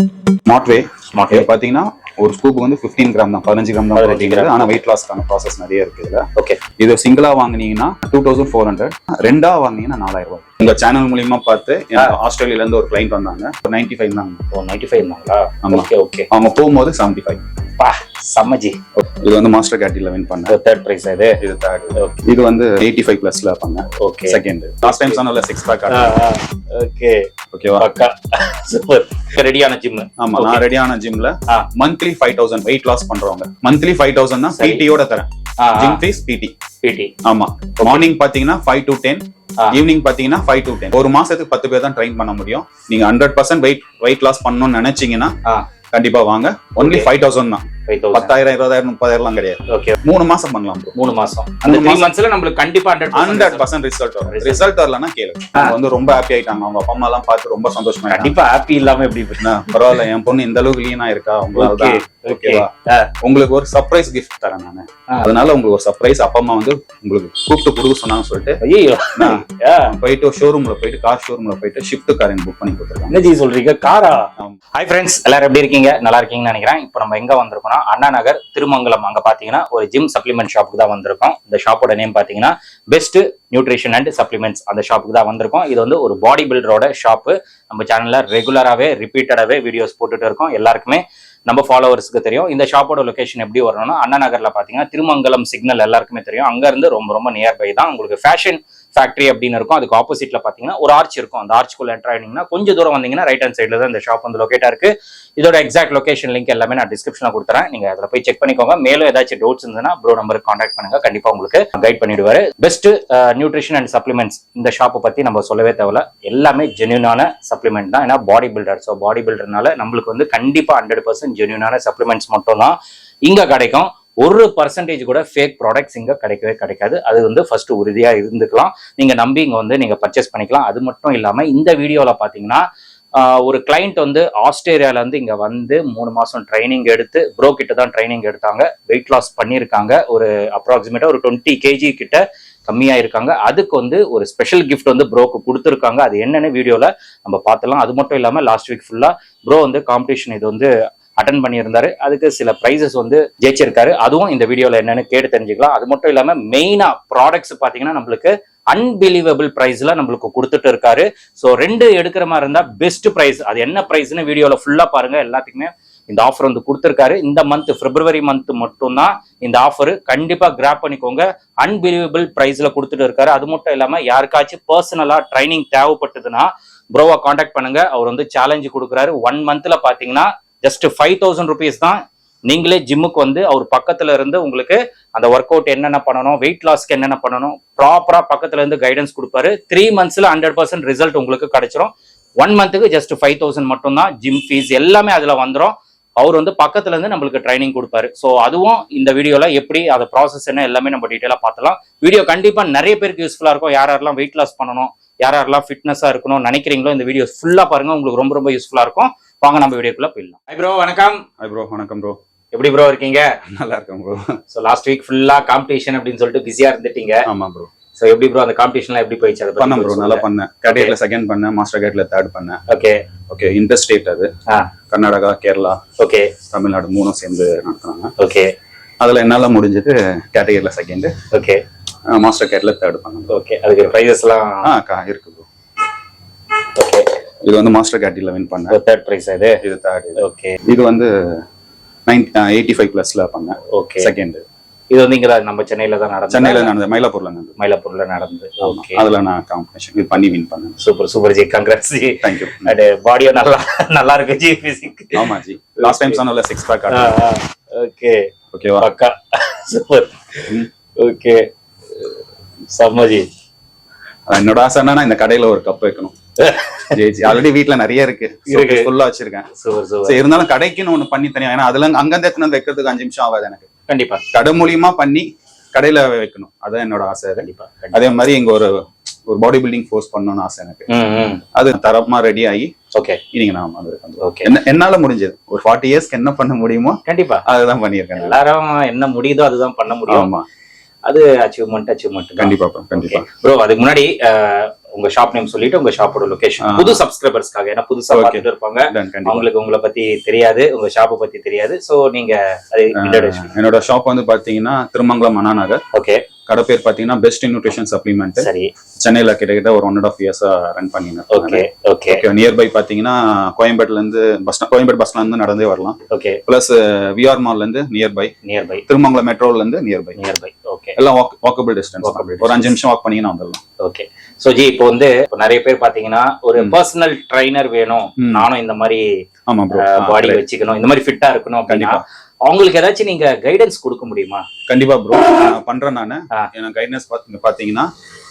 Smart வே Smart இது பாத்தீங்கன்னா ஒரு ஸ்கூப் வந்து 15 கிராம் தான் பதினஞ்சு கிராம் தான் 15 protein gram. இருக்கு. ஆனா வெயிட் லாஸ்க்கான ப்ராசஸ் நிறைய இருக்கு இதுல. ஓகே இது சிங்கிளா வாங்குனீங்கன்னா டூ தௌசண்ட் ஃபோர் ஹண்ட்ரட் ரெண்டா வாங்குனீங்கன்னா நாலாயிரம் ரூபாய். உங்க சேனல் மூலியமா பார்த்து ஆஸ்திரேலியால இருந்து ஒரு கிளைண்ட் வந்தாங்க. நைன்டி ஃபைவ் தாங்க நைன்டி ஃபைவ் ஆமா. ஓகே ஓகே அவங்க போகும்போது செவன்டி ஃபைவ் பா சம்மஜி. இது வந்து மாஸ்டர் கேட்டில வின் பண்ணேன். தேர்ட் ப்ரைஸ் இது? இது தேர்ட் இது வந்து எயிட்டி ஃபைவ் பிளஸ்ல பண்ணேன். ஓகே செகண்ட் லாஸ்ட் டைம் சொன்னல சிக்ஸ் பேக் ஓகே ஓகேவா பக்கா. சூப்பர் ரெடியான ஜிம் ஆமா நான் ரெடியான ஜிம்ல. Monthly five thousand weight loss பண்றவங்க. மந்த்லி ஃபைவ் தௌசண்ட் தான். பிடியோட தரேன். ஜிம் ஃபீஸ் பிடி பிடி ஆமா. மார்னிங் பாத்தீங்கன்னா ஃபைவ் டு டென். ஈவினிங் பாத்தீங்கன்னா ஃபைவ் டு டென் ஒரு மாசத்துக்கு பத்து பேர் தான் ட்ரெயின் பண்ண முடியும். நீங்க hundred percent weight weight loss பண்ணணும்னு நினைச்சீங்கன்னா கண்டிப்பா வாங்க ஒன்லி. ஃபைவ் தௌசண்ட் தான் பத்தாயிரம் இருபதாயிரம் முப்பதாயிரம் கிடையாது. ஓகே. மூணு மாசம் பண்ணலாம். மூணு மாசம். அந்த த்ரீ. மந்த்ஸ்ல நம்மளுக்கு கண்டிப்பா ஹண்ட்ரட் ஹண்ட்ரட் பர்சன்ட் ரிசல்ட் வரும். ரிசல்ட் வரலன்னா கேளு. வந்து ரொம்ப ஹாப்பி ஆயிட்டாங்க. அவங்க அப்பா அம்மா எல்லாம் பார்த்து ரொம்ப சந்தோஷமா கண்டிப்பா ஹாப்பி இல்லாம எப்படி பரவாயில்ல. என் பொண்ணு இந்த அளவுக்கு லீனா இருக்கா? உங்களால ஓகேவா உங்களுக்கு ஒரு சர்ப்ரைஸ் கிஃப்ட் தரேன் நானு. அதனால உங்களுக்கு ஒரு சர்ப்ரைஸ் அப்பா அம்மா வந்து உங்களுக்கு கூப்பிட்டு கொடுக்க சொன்னாங்க சொல்லிட்டு ஐயோ போயிட்டு ஷோரூம்ல போயிட்டு கார் ஷோரூம்ல போயிட்டு ஷிஃப்ட் கார் எனக்கு புக் பண்ணி கொடுத்துருக்காங்க. என்ன சொல்றீங்க? காரா. ஹாய் ஃப்ரெண்ட்ஸ் எல்லாரும் எப்படி இருக்கீங்க? நல்லா இருக்கீங்கன்னு நினைக்கிறேன். இப்போ நம்ம எங்க வந்திருக்கோம்னா அண்ணா நகர் திருமங்கலம். அங்க பாத்தீங்கன்னா ஒரு ஜிம் சப்ளிமெண்ட் ஷாப்புக்கு தான் வந்திருக்கோம். இந்த ஷாப்போட நேம் பாத்தீங்கன்னா பெஸ்ட் நியூட்ரிஷன் அண்ட் சப்ளிமெண்ட்ஸ் அந்த ஷாப்புக்கு தான் வந்திருக்கோம். இது வந்து ஒரு பாடி பில்டரோட ஷாப்பு நம்ம சேனல்ல ரெகுலராகவே ரிப்பீட்டடாகவே வீடியோஸ் போட்டுட்டு இருக்கோம். எல்லாருக்குமே நம்ம ஃபாலோவர்ஸ்க்கு தெரியும். இந்த ஷாப்போட லொகேஷன் எப்படி வரணும்னா அண்ணா நகர்ல பாத்தீங்கன்னா திருமங்கலம் சிக்னல் எல்லாருக்குமே தெரியும். அங்க இருந்து ரொம்ப ரொம்ப நியர்பை தான். உங்களுக்கு ஃபேஷன் ஃபேக்ட்ரி அப்படின்னு இருக்கும். அதுக்கு ஆப்போசிட்ல பாத்தீங்கன்னா ஒரு ஆர்ச் இருக்கும். அந்த ஆர்ச்சுக்குள்ள என்டர் ஆயிட்டீங்கன்னா கொஞ்சம் தூரம் வந்தீங்கன்னா ரைட் ஹேண்ட் சைடுல தான் இந்த ஷாப் வந்து லொக்கேட்டா இருக்கு. இதோட எக்ஸாக்ட் லொகேஷன் லிங்க் எல்லாமே நான் டிஸ்கிரிப்ஷன்ல கொடுத்துறேன். நீங்க அதுல போய் செக் பண்ணிக்கோங்க. மேலும் ஏதாச்சும் டவுட்ஸ் இருந்ததுன்னா ப்ரோ நம்பருக்கு காண்டாக்ட் பண்ணுங்க. கண்டிப்பா உங்களுக்கு கைட் பண்ணிடுவாரு. பெஸ்ட் நியூட்ரிஷன் அண்ட் சப்ளிமெண்ட்ஸ் இந்த ஷாப்பை பத்தி நம்ம சொல்லவே தேவையில்ல. எல்லாமே ஜென்யூனான சப்ளிமெண்ட் தான். ஏன்னா பாடி பில்டர் ஸோ பாடி பில்டர்னால நம்மளுக்கு வந்து கண்டிப்பா ஹண்ட்ரட் பர்சன்ட் ஜென்யூனான சப்ளிமெண்ட்ஸ் மட்டும் தான் இங்க கிடைக்கும். ஒரு பர்சன்டேஜ் கூட ஃபேக் ப்ராடக்ட்ஸ் இங்கே கிடைக்கவே கிடைக்காது. அது வந்து ஃபர்ஸ்ட் உறுதியாக இருந்துக்கலாம். நீங்கள் நம்பி இங்கே வந்து நீங்கள் பர்ச்சேஸ் பண்ணிக்கலாம். அது மட்டும் இல்லாமல் இந்த வீடியோவில் பார்த்தீங்கன்னா ஒரு கிளைண்ட் வந்து ஆஸ்திரேலியாவிலேருந்து இங்கே வந்து மூணு மாதம் ட்ரைனிங் எடுத்து ப்ரோ கிட்ட தான் ட்ரைனிங் எடுத்தாங்க. வெயிட் லாஸ் பண்ணியிருக்காங்க ஒரு அப்ராக்சிமேட்டாக ஒரு டுவெண்ட்டி கேஜி கிட்ட கம்மியாக இருக்காங்க அதுக்கு வந்து ஒரு ஸ்பெஷல் கிஃப்ட் வந்து ப்ரோக்கு கொடுத்துருக்காங்க. அது என்னென்னு வீடியோவில் நம்ம பார்த்தலாம் அது மட்டும் இல்லாமல் லாஸ்ட் வீக் ஃபுல்லாக ப்ரோ வந்து காம்படிஷன் இது வந்து அட்டன் பண்ணியிருந்தாரு. அதுக்கு சில ப்ரைஸஸ் வந்து ஜெயிச்சிருக்காரு. அதுவும் இந்த வீடியோல என்னன்னு கேட்டு தெரிஞ்சுக்கலாம். அது மட்டும் இல்லாம மெயினா ப்ராடக்ட்ஸ் பாத்தீங்கன்னா நம்மளுக்கு அன்பிலீவபிள் பிரைஸ்ல நம்மளுக்கு கொடுத்துட்டு இருக்காரு. ஸோ ரெண்டு எடுக்கிற மாதிரி இருந்தா பெஸ்ட் பிரைஸ் அது என்ன பிரைஸ்னு வீடியோல ஃபுல்லா பாருங்க. எல்லாத்துக்குமே இந்த ஆஃபர் வந்து கொடுத்துருக்காரு. இந்த மந்த் பிப்ரவரி மந்த் மட்டும்தான் இந்த ஆஃபர் கண்டிப்பா கிராப் பண்ணிக்கோங்க. அன்பிலீவபிள் பிரைஸ்ல கொடுத்துட்டு இருக்காரு. அது மட்டும் இல்லாம யாருக்காச்சும் பர்சனலா ட்ரைனிங் தேவைப்பட்டதுன்னா ப்ரோவை காண்டாக்ட் பண்ணுங்க. அவர் வந்து சேலஞ்சு கொடுக்குறாரு. ஒன் மந்த்ல பாத்தீங்கன்னா ஜஸ்ட் ஃபைவ் தௌசண்ட் ருபீஸ் தான் நீங்களே ஜிம்முக்கு வந்து அவர் பக்கத்துல இருந்து உங்களுக்கு அந்த ஒர்க் அவுட் என்னென்ன பண்ணணும் வெயிட் லாஸ்க்கு என்னென்ன பண்ணணும் ப்ராப்பரா பக்கத்துல இருந்து கைடன்ஸ் கொடுப்பாரு. த்ரீ மந்த்ஸ்ல ஹண்ட்ரட் பர்சன்ட் ரிசல்ட் உங்களுக்கு கிடைச்சிரும். ஒன் மந்த்துக்கு ஜஸ்ட் ஃபைவ் தௌசண்ட் மட்டும் தான் ஜிம் ஃபீஸ் எல்லாமே அதுல வந்துடும் அவர் வந்து பக்கத்துல இருந்து நம்மளுக்கு ட்ரைனிங் கொடுப்பாரு. ஸோ அதுவும் இந்த வீடியோல எப்படி அதை ப்ராசஸ் என்ன எல்லாமே நம்ம டீட்டெயிலாக பார்த்தலாம். வீடியோ கண்டிப்பா நிறைய பேருக்கு யூஸ்ஃபுல்லா இருக்கும். யார் யாரெல்லாம் வெயிட் லாஸ் பண்ணணும் யார் யாரெல்லாம் ஃபிட்னஸா இருக்கணும் நினைக்கிறீங்களோ இந்த வீடியோ ஃபுல்லா பாருங்க. உங்களுக்கு ரொம்ப ரொம்ப யூஸ்ஃபுல்லா இருக்கும். வாங்க நம்ம வீடியோக்குள்ள போயிடலாம். ஹை ப்ரோ வணக்கம். ஹாய் ப்ரோ வணக்கம் ப்ரோ எப்படி ப்ரோ இருக்கீங்க? நல்லா இருக்கேன் ப்ரோ ஸோ லாஸ்ட் வீக் ஃபுல்லா காம்படிஷன் அப்படின்னு சொல்லிட்டு பிஸியா இருந்துட்டீங்க. ஆமா ப்ரோ ஸோ எப்படி ப்ரோ அந்த காம்படிஷன்லாம் எப்படி போயிடுச்சு அதை பண்ணேன் ப்ரோ நல்லா பண்ணேன். கேட்டேட்ல செகண்ட் பண்ணேன் மாஸ்டர் கேட்ல தேர்ட் பண்ணேன். ஓகே ஓகே இன்டர் ஸ்டேட் அது. ஆ. கர்நாடகா கேரளா ஓகே தமிழ்நாடு மூணும் சேர்ந்து நடத்துனாங்க. ஓகே அதுல என்னால முடிஞ்சது கேட்டகரியில செகண்ட் ஓகே மாஸ்டர் கேட்ல தேர்ட் பண்ணேன். ஓகே அதுக்கு ப்ரைஸஸ்லாம் ஆ இருக்கு இது வந்து மாஸ்டர் கேட்டில வின் பண்ணேன். தேர்ட் ப்ரைஸ் இது? இது தேர்ட் ஓகே இது வந்து நைன் எயிட்டி ஃபைவ் பிளஸ்ல பண்ணேன். ஓகே செகண்ட் இது வந்து இங்க நம்ம சென்னையில தான் நடந்தது? சென்னையில நடந்தது மயிலாப்பூர்ல நடந்தது. மயிலாப்பூர்ல நடந்தது ஆமா. ஓகே அதுல நான் காம்படிஷன் இது பண்ணி வின் பண்ணேன். Super super ji. Congrats ji. Thank you and பாடியும் நல்லா நல்லா இருக்கு ஜி. பிசிக் ஆமா ஜி. லாஸ்ட் டைம் சொன்னல சிக்ஸ் பேக் ஓகே ஓகேவா பக்கா. சூப்பர். ஓகே சம்மஜி என்னோட ஆசை என்னன்னா இந்த கடையில ஒரு கப் வைக்கணும். ஜெயிச்சு. ஆல்ரெடி வீட்ல நிறைய இருக்கு. இருக்கு. ஃபுல்லா வச்சிருக்கேன். இருந்தாலும் கடைக்குன்னு ஒண்ணு பண்ணி தனியா ஏன்னா அதுல அங்கிருந்து எடுத்துன்னு வந்து வைக்கிறதுக்கு அஞ்சு நிமிஷம் ஆகாது எனக்கு. கண்டிப்பா. கடை மூலியமா பண்ணி கடையில வைக்கணும். அதான் என்னோட ஆசை கண்டிப்பா அதே மாதிரி இங்க ஒரு ஒரு பாடி பில்டிங் ஃபோர்ஸ் பண்ணணும்னு ஆசை எனக்கு. அது தரமா ரெடி ஆகி ஓகே இன்னைக்கு நான் வந்திருக்கேன் ஓகே என்ன என்னால முடிஞ்சது. ஒரு ஃபார்ட்டி இயர்ஸ்க்கு என்ன பண்ண முடியுமோ கண்டிப்பா. அதுதான் பண்ணியிருக்கேன் எல்லாரும் என்ன முடியுதோ அதுதான் பண்ண முடியும். அது அச்சீவ்மெண்ட் அச்சீவ்மெண்ட் கண்டிப்பா கண்டிப்பா. ப்ரோ அதுக்கு முன்னாடி உங்க ஷாப் நேம் சொல்லிட்டு உங்க ஷாப்போட லொகேஷன். புது சப்ஸ்கிரைபர்ஸ்க்காக ஏன்னா புதுசா. பார்த்துட்டு இருப்பாங்க. அவங்களுக்கு உங்களை பத்தி தெரியாது உங்க ஷாப்பை பத்தி தெரியாது. சோ நீங்க என்னோட ஷாப் வந்து பாத்தீங்கன்னா திருமங்கலம் அண்ணா நகர் ஓகே கடை பேர் பாத்தீங்கன்னா பெஸ்ட் நியூட்ரிஷன் சப்ளிமெண்ட் சரி. சென்னையில கிட்டத்தட்ட ஒரு ஒன் அண்ட் ஆஃப் இயர்ஸா ரன் பண்ணிருக்கேன் ஓகே ஓகே ஓகே நியர்பை பாத்தீங்கன்னா கோயம்பேட்ல இருந்து பஸ் கோயம்பேடு பஸ்ல இருந்து நடந்தே வரலாம். ஓகே பிளஸ் விஆர் மால்ல இருந்து நியர்பை நியர்பை திருமங்கலம் மெட்ரோல இருந்து நியர்பை நியர்பை ஓகே எல்லாம் வாக்கபிள் டிஸ்டன்ஸ் ஒரு அஞ்சு நிமிஷம் வாக் பண்ணீங்கன்னா வந்துடலாம். ஓகே சோ ஜி இப்போ வந்து நிறைய பேர் பாத்தீங்கன்னா ஒரு. பர்சனல் ட்ரைனர் வேணும். நானும் இந்த மாதிரி ஆமா பாடி வச்சுக்கணும். இந்த மாதிரி ஃபிட்டா இருக்கணும் அப்படின்னா கண்டிப்பா. அவங்களுக்கு ஏதாச்சும் நீங்க கைடன்ஸ் கொடுக்க முடியுமா? கண்டிப்பா ப்ரோ நான் பண்றேன் நானு. எனக்கு கைட்னஸ் பாத்தீங்க பாத்தீங்கன்னா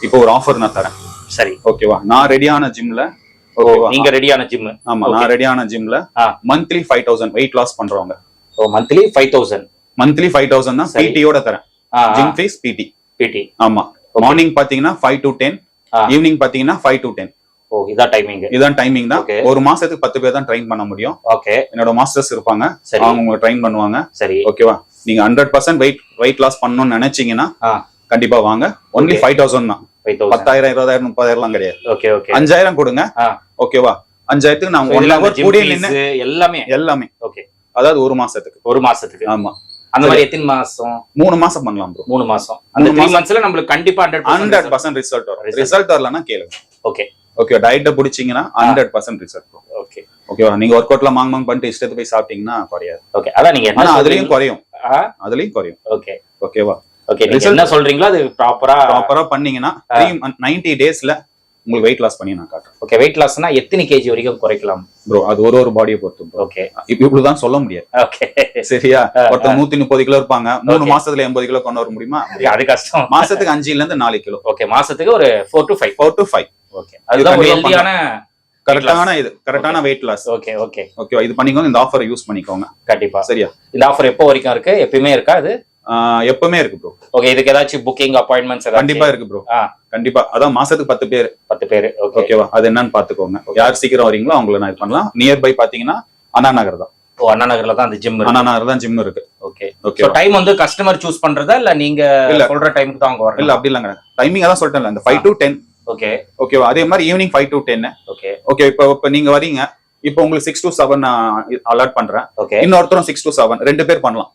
இப்போ ஒரு ஆஃபர் நான் தரேன். சரி. ஓகேவா நான் ரெடியான ஜிம்ல நீங்க ரெடியான ஜிம் ஆமா. நான் ரெடியான ஜிம்ல. Monthly five thousand weight loss பண்றவங்க. ஓ monthly five thousand monthly five thousand தான். பிடியோட தரேன். ஜிம் ஃபீஸ் பிடி பிடி ஆமா. மார்னிங் பாத்தீங்கன்னா ஃபைவ் டு டென். ஈவினிங் பாத்தீங்கன்னா ஃபைவ் டு டென் ஓ இதான் டைமிங் இதான் டைமிங் தான். ஒரு மாசத்துக்கு பத்து பேர் தான் ட்ரெயின் பண்ண முடியும். ஓகே என்னோட மாஸ்டர்ஸ் இருப்பாங்க. சரி. அவங்க உங்களை ட்ரெயின் பண்ணுவாங்க. சரி. ஓகேவா நீங்க hundred percent weight weight loss பண்ணணும்னு நினைச்சீங்கன்னா. கண்டிப்பா வாங்க. ஒன்லி. ஃபைவ் தௌசண்ட் தான். பத்தாயிரம் இருபதாயிரம் முப்பதாயிரம் கிடையாது. ஓகே ஓகே அஞ்சாயிரம் கொடுங்க. ஓகேவா அஞ்சாயிரத்துக்கு நான் ஒன் ஹவர் கூடிய எல்லாமே? எல்லாமே. ஓகே அதாவது ஒரு மாசத்துக்கு. ஒரு மாசத்துக்கு. ஆமா. அந்த மாதிரி எத்தனை மாசம்? மூணு மாசம் பண்ணலாம் ப்ரோ மூணு மாசம். அந்த த்ரீ. மந்த்ஸ்ல நம்மளுக்கு கண்டிப்பா ஹண்ட்ரட் ஹண்ட்ரட் பர்சன்ட் ரிசல்ட் வரும். ரிசல்ட் வரலன்னா கேளுங்க. ஓகே ஓகே டயட்டை பிடிச்சீங்கன்னா ஹண்ட்ரட் பர்சன்ட் ரிசல்ட் வரும் ஓகே ஓகேவா நீங்க ஒர்க் அவுட்ல மாங் மாங் பண்ணிட்டு இஷ்டத்து போய் சாப்பிட்டீங்கன்னா குறையாது. ஓகே அதான் நீங்க ஆனா அதுலயும் குறையும். அதுலயும் குறையும். ஓகே ஓகேவா ஓகே என்ன சொல்றீங்களோ அது ப்ராப்பரா ப்ராப்பரா பண்ணீங்கன்னா நைன்டி டேஸ்ல உங்களுக்கு வெயிட் லாஸ் பண்ணி நான் காட்டுறேன். ஓகே வெயிட் லாஸ்னா எத்தனை கேஜி வரைக்கும் குறைக்கலாம்? ப்ரோ அது ஒரு ஒரு பாடியை பொறுத்து. ஓகே இப்ப இப்படிதான் சொல்ல முடியாது. ஓகே சரியா? ஒருத்தர் நூத்தி முப்பது கிலோ இருப்பாங்க. மூணு. மாசத்துல எண்பது கிலோ கொண்டு வர முடியுமா. அது கஷ்டம். மாசத்துக்கு அஞ்சுல இருந்து நாலு கிலோ ஓகே மாசத்துக்கு ஒரு four to five four to five okay அதுதான் ஒரு ஹெல்தியான கரெக்டான இது கரெக்டான வெயிட் லாஸ் ஓகே ஓகே ஓகேவா இது பண்ணிக்கோங்க இந்த ஆஃபர் யூஸ் பண்ணிக்கோங்க. கண்டிப்பா. சரியா? இந்த ஆஃபர் எப்போ வரைக்கும் இருக்கு? எப்பயுமே இருக்கா ஆஹ் எப்பவுமே இருக்கு ப்ரோ ஓகே இதுக்கு ஏதாச்சும் புக்கிங் அப்பாயின்மெண்ட்ஸ் கண்டிப்பா இருக்கு ப்ரோ. கண்டிப்பா. அதான் மாசத்துக்கு பத்து பேர். பத்து பேர். ஓகே ஓகேவா அது என்னன்னு பாத்துக்கோங்க. யார் சீக்கிரம் வரீங்களோ அவங்கள நான் இது பண்ணலாம். நியர் பை பாத்தீங்கன்னா அண்ணா நகர் தான். ஓ அண்ணா நகர்ல தான் அந்த ஜிம் அண்ணா நகர் தான் ஜிம் இருக்கு. ஓகே ஓகே டைம் வந்து கஸ்டமர் சூஸ் பண்றதா இல்ல நீங்க இல்ல. சொல்ற டைமுக்கு தான் அவங்க இல்ல வரணும் அப்படி இல்லங்க. டைமிங் அதான் சொல்லிட்டேன்ல இந்த ஃபைவ் டு டென் ஓகே ஓகேவா அதே மாதிரி evening five to ten okay okay இப்போ இப்போ நீங்க வரீங்க. இப்போ உங்களுக்கு சிக்ஸ் டு செவன் அலாட் பண்றேன். ஓகே இன்னொருத்தரும் சிக்ஸ் டு செவன் ரெண்டு பேர் பண்ணலாம்.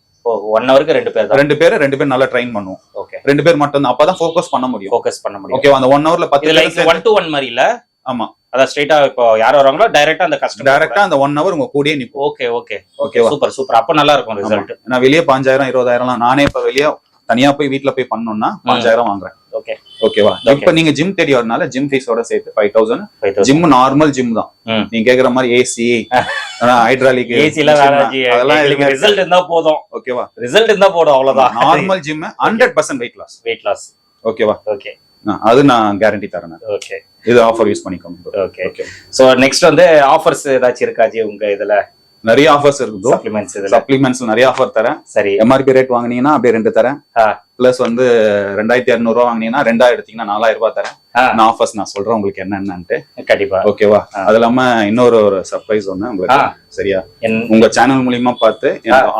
ஒன் ஹவருக்கு ரெண்டு பேர் தான்? ரெண்டு பேர் ரெண்டு பேர் நல்லா ட்ரெயின் பண்ணுவோம். ஓகே ரெண்டு பேர் மட்டும் தான் அப்பதான் ஃபோக்கஸ் பண்ண முடியும். ஃபோக்கஸ் பண்ண முடியும். ஓகேவா அந்த ஒன் ஹவர்ல பத்து லைக் ஒன் டு ஒன் மாதிரி இல்ல? ஆமா. அதான் ஸ்ட்ரைட்டா இப்போ யார் வராங்களோ டைரக்டா அந்த கஸ்டமர் டைரக்டா அந்த ஒன் ஹவர் உங்க கூடயே நிப்போம். ஓகே ஓகே ஓகேவா சூப்பர் சூப்பர் அப்ப நல்லா இருக்கும் ரிசல்ட் நான் வெளியே பாஞ்சாயிரம் இருபதாயிரம்லாம் நானே இப்ப வெளியே தனியா போய் வீட்ல போய் பண்ணோம்னா பாஞ்சாயிரம் வாங்குறேன். ஓகே ஓகேவா. இப்ப நீங்க ஜிம் தேடி வரனால ஜிம் ஃபீஸோட சேர்த்து five thousand gym normal gym தான். நீங்க கேக்குற மாதிரி ஏசி ஹைட்ராலிக் வேணாஜி அதெல்லாம் ரிசல்ட் இருந்தா போதும். ஓகேவா? ரிசல்ட் இருந்தா போதும் அவ்வளவுதான். Normal gym hundred percent weight loss weight loss ஓகேவா? ஓகே அது நான் கேரண்டி தரேன். ஓகே இது ஆஃபர் யூஸ் பண்ணிக்கோங்க. ஓகே ஓகே சோ நெக்ஸ்ட் வந்து ஆஃபர்ஸ் ஏதாச்சும் இருக்கா ஜி உங்க இதுல? நிறைய ஆஃபர்ஸ் இருக்கு சப்ளிமெண்ட்ஸ் நிறைய ஆஃபர் தரேன். சரி. எம்ஆர்பி ரேட் வாங்குனீங்கன்னா அப்படியே ரெண்டு தரேன். பிளஸ் வந்து ரெண்டாயிரத்தி இரநூறு ரூபா வாங்குனீங்கன்னா ரெண்டாயிரம் எடுத்தீங்கன்னா நாலாயிரம் ரூபாய் தரேன். நான் ஆஃபர்ஸ் நான் சொல்றேன் உங்களுக்கு என்னென்னட்டு கண்டிப்பா. ஓகேவா அது இல்லாம இன்னொரு ஒரு சர்ப்ரைஸ் ஒண்ணு உங்களுக்கு. சரியா? உங்க சேனல் மூலியமா பார்த்து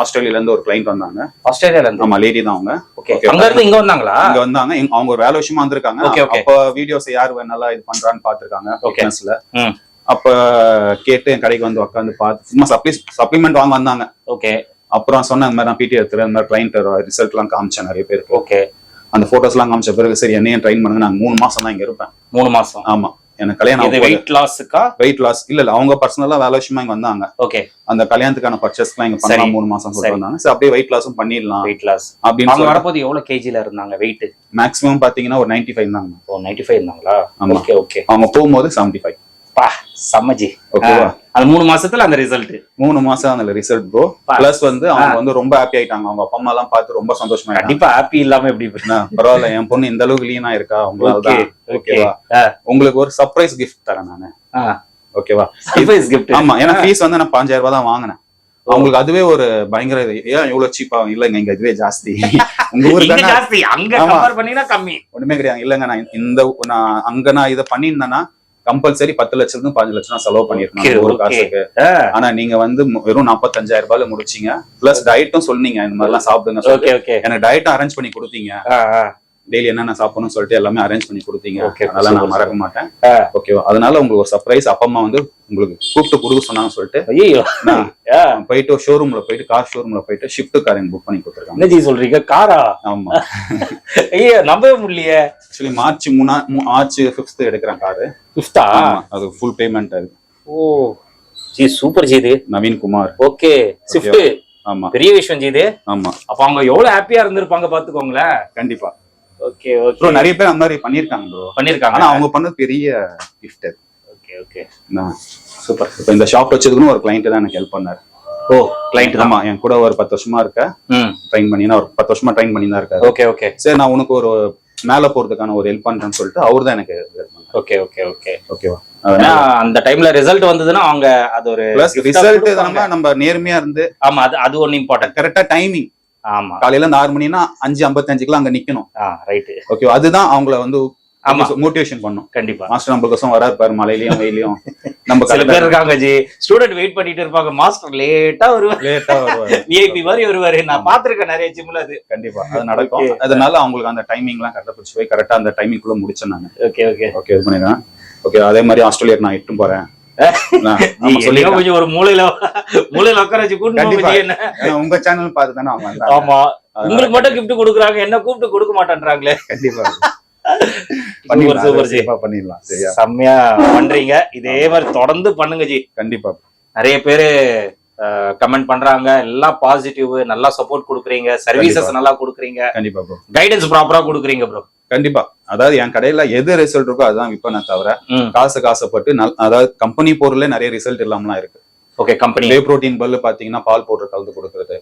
ஆஸ்திரேலியால இருந்து ஒரு கிளைண்ட் வந்தாங்க. ஆஸ்திரேலியால இருந்து? ஆமா லேடி தான் அவங்க. ஓகே. அங்க இருந்து இங்க வந்தாங்களா? இங்க வந்தாங்க. அவங்க ஒரு வேலை விஷயமா வந்திருக்காங்க. அப்ப வீடியோஸ் யார் நல்லா இது பண்றான்னு பாத்துருக்காங்க Okay. அப்ப கேட்டு என் கடைக்கு வந்து உட்காந்து பார்த்து சும்மா சப்ளி சப்ளிமெண்ட் வாங்க வந்தாங்க. ஓகே அப்புறம் சொன்ன இந்த மாதிரி நான் பிடி எடுத்துறேன் இந்த மாதிரி கிளைண்ட் ரிசல்ட் எல்லாம் காமிச்சேன் நிறைய பேருக்கு. ஓகே அந்த போட்டோஸ் எல்லாம் காமிச்ச பிறகு சரி என்னையும் ட்ரைன் பண்ணுங்க நான் மூணு மாசம் தான் இங்க இருப்பேன். மூணு மாசம். ஆமா. எனக்கு கல்யாணம் வெயிட் லாஸுக்கா வெயிட் லாஸ் இல்ல இல்ல அவங்க பர்சனலா வேலை விஷயமா இங்க வந்தாங்க. ஓகே அந்த கல்யாணத்துக்கான பர்ச்சேஸ்லாம் இங்க. பண்ணலாம் மூணு மாசம். சொல்லிருந்தாங்க சரி அப்படியே வெயிட் லாஸும் பண்ணிடலாம். வெயிட் லாஸ் அப்படின்னு அவங்க வரப்போது எவ்வளவு கேஜில இருந்தாங்க வெயிட் மேக்ஸிமம் பாத்தீங்கன்னா ஒரு 95 ஃபைவ் தாங்க ஓ நைன்டி ஃபைவ் இருந்தாங்களா. ஓகே ஓகே அவங்க போகும்போது 75 ஃபைவ் பா சம்மஜி. ஓகேவா அந்த மூணு மாசத்துல அந்த ரிசல்ட் மூணு மாசம் அந்த ரிசல்ட் ப்ரோ. பிளஸ் வந்து அவங்க வந்து ரொம்ப ஹாப்பி ஆயிட்டாங்க. அவங்க அப்பா அம்மா எல்லாம் பார்த்து ரொம்ப சந்தோஷமா கண்டிப்பா ஹாப்பி இல்லாம எப்படி பரவாயில்ல என் பொண்ணு இந்த அளவுக்கு லீனா இருக்கா? உங்களால ஓகேவா உங்களுக்கு ஒரு சர்ப்ரைஸ் கிஃப்ட் தரேன் நானு. ஓகேவா சர்ப்ரைஸ் கிஃப்ட் ஆமா ஏன்னா ஃபீஸ் வந்து நான் பாஞ்சாயிரம் ரூபாய் தான் வாங்கினேன். அவங்களுக்கு அதுவே ஒரு பயங்கர ஏன் இவ்வளவு சீப்பா இல்லைங்க இங்க இதுவே ஜாஸ்தி. உங்க ஊர் இங்க தானே? ஜாஸ்தி. அங்க. கம்பேர் பண்ணீங்கன்னா கம்மி. ஒண்ணுமே கிடையாது. இல்லைங்க நான் இந்த நான் அங்க நான் இதை பண்ணியிருந்தேன்னா கம்பல்சரி பத்து லட்சத்துக்கு பாஞ்சு லட்சம் செலவு பண்ணிருக்கேன் ஒரு. காசுக்கு. ஆனா நீங்க வந்து வெறும் நாற்பத்தஞ்சாயிரம் ரூபாயில முடிச்சீங்க. பிளஸ் டயட்டும் சொன்னீங்க இந்த மாதிரி எல்லாம் சாப்பிடுங்க ஓகே ஓகே. எனக்கு டயட்டும் அரேஞ்ச் பண்ணி கொடுத்தீங்க. டெய்லி என்னென்ன சாப்பிடணும்னு சொல்லிட்டு எல்லாமே அரேஞ்ச் பண்ணி கொடுத்தீங்க. அதெல்லாம் நான் மறக்க மாட்டேன். ஓகேவா அதனால உங்களுக்கு ஒரு சர்ப்ரைஸ் அப்பா அம்மா வந்து உங்களுக்கு கூப்பிட்டு கொடுக்க சொன்னாங்கன்னு சொல்லிட்டு. ஐயோ போயிட்டு ஷோரூம்ல போயிட்டு கார் ஷோரூம்ல போயிட்டு ஷிஃப்ட் கார் எனக்கு புக் பண்ணி கொடுத்துருக்காங்க. என்ன சொல்றீங்க? காரா ஆமா. ஐயோ நம்பவே முடியலையே. ஆக்சுவலி மார்ச் மூணா மார்ச் ஃபிஃப்த் எடுக்கிறேன் காரு ஃபிஃப்தா அது ஃபுல் பேமெண்ட் அது. ஓ ஜி சூப்பர் ஜி இது. நவீன் குமார். ஓகே ஸ்விஃப்ட் ஆமா. பெரிய விஷயம் ஜி இது. ஆமா. அப்ப அவங்க எவ்வளவு ஹாப்பியா இருந்திருப்பாங்க பாத்துக்கோங்களேன். கண்டிப்பா. Okay bro okay. நிறைய பேர் அந்த மாதிரி பண்ணிருக்காங்க ப்ரோ பண்ணிருக்காங்க ஆனா அவங்க பண்ணது பெரிய கிஃப்ட் ஓகே ஓகே. சூப்பர் இப்போ இந்த ஷாப் வச்சதுக்குன்னு ஒரு கிளைண்ட் தான் எனக்கு ஹெல்ப் பண்ணாரு. ஓ கிளைண்ட் ஆமா என் கூட ஒரு பத்து வருஷமா இருக்க. ட்ரைன் பண்ணி ஒரு பத்து வருஷமா ட்ரைன் பண்ணி தான் இருக்காரு. Okay okay. சரி நான் உனக்கு ஒரு மேல போறதுக்கான ஒரு ஹெல்ப் பண்றேன்னு சொல்லிட்டு அவர் தான் எனக்கு ஓகே ஓகே ஓகே ஓகேவா அந்த டைம்ல ரிசல்ட் வந்ததுன்னா அவங்க அது ஒரு ரிசல்ட். நம்ம நேர்மையா இருந்து ஆமா அது அது ஒன்னு இம்பார்ட்டன்ட் கரெக்டா டைமிங் ஆமா. காலையில இருந்து ஆறு மணினா அஞ்சு ஐம்பத்தஞ்சுக்குலாம் அங்க நிக்கணும். ரைட் ஓகே அதுதான் அவங்கள வந்து ஆமா. மோட்டிவேஷன் பண்ணும். கண்டிப்பா. மாஸ்டர் நம்மளுக்கோசம் வராரு பாரு மழையிலயும் வெயிலையும். நம்ம சில பேர் இருக்காங்க ஜி. ஸ்டூடெண்ட் வெயிட் பண்ணிட்டு இருப்பாங்க மாஸ்டர் லேட்டா வருவாரு. லேட்டா வருவாரு. விஐபி மாதிரி வருவாரு. நான் பாத்திருக்கேன் நிறைய ஜிம்ல அது. கண்டிப்பா அது நடக்கும். அதனால அவங்களுக்கு அந்த டைமிங் எல்லாம் கரெக்டா பிடிச்சி போய் கரெக்டா அந்த டைமிங் குள்ள முடிச்சேன் நான். ஓகே ஓகே ஓகே இது பண்ணிடுறேன் ஓகே அதே மாதிரி ஆஸ்திரேலியா நான் இட்டும் போறேன். கொஞ்சம் ஒரு மூலையில மூலையில உட்கார வச்சு கூட்டு உங்க சேனல் பார்த்து தானே. ஆமா. உங்களுக்கு மட்டும் கிஃப்ட் கொடுக்குறாங்க என்ன கூப்பிட்டு கொடுக்க மாட்டேன்றாங்களே? கண்டிப்பா. பண்ணிடலாம். சூப்பர் ஜி. பண்ணிடலாம் சரியா? செம்மையா பண்றீங்க. இதே மாதிரி தொடர்ந்து பண்ணுங்க ஜி. கண்டிப்பா. நிறைய பேரு கமெண்ட் பண்றாங்க. எல்லாம் பாசிட்டிவ் நல்லா சப்போர்ட் கொடுக்குறீங்க. சர்வீசஸ். நல்லா கொடுக்குறீங்க. கண்டிப்பா ப்ரோ கைடன்ஸ் ப்ராப்பரா கொடுக்குறீங்க ப்ரோ கண்டிப்பா. அதாவது என் கடையில எது ரிசல்ட் இருக்கோ அதுதான் விற்பனை தவிர காசு காசுப்பட்டு நல்- அதாவது கம்பெனி பொருளே நிறைய ரிசல்ட் இல்லாமலாம் இருக்கு. ஓகே கம்பெனி வே புரோட்டீன் பல்லு பாத்தீங்கன்னா பால் பவுடர் கலந்து கொடுக்கறது.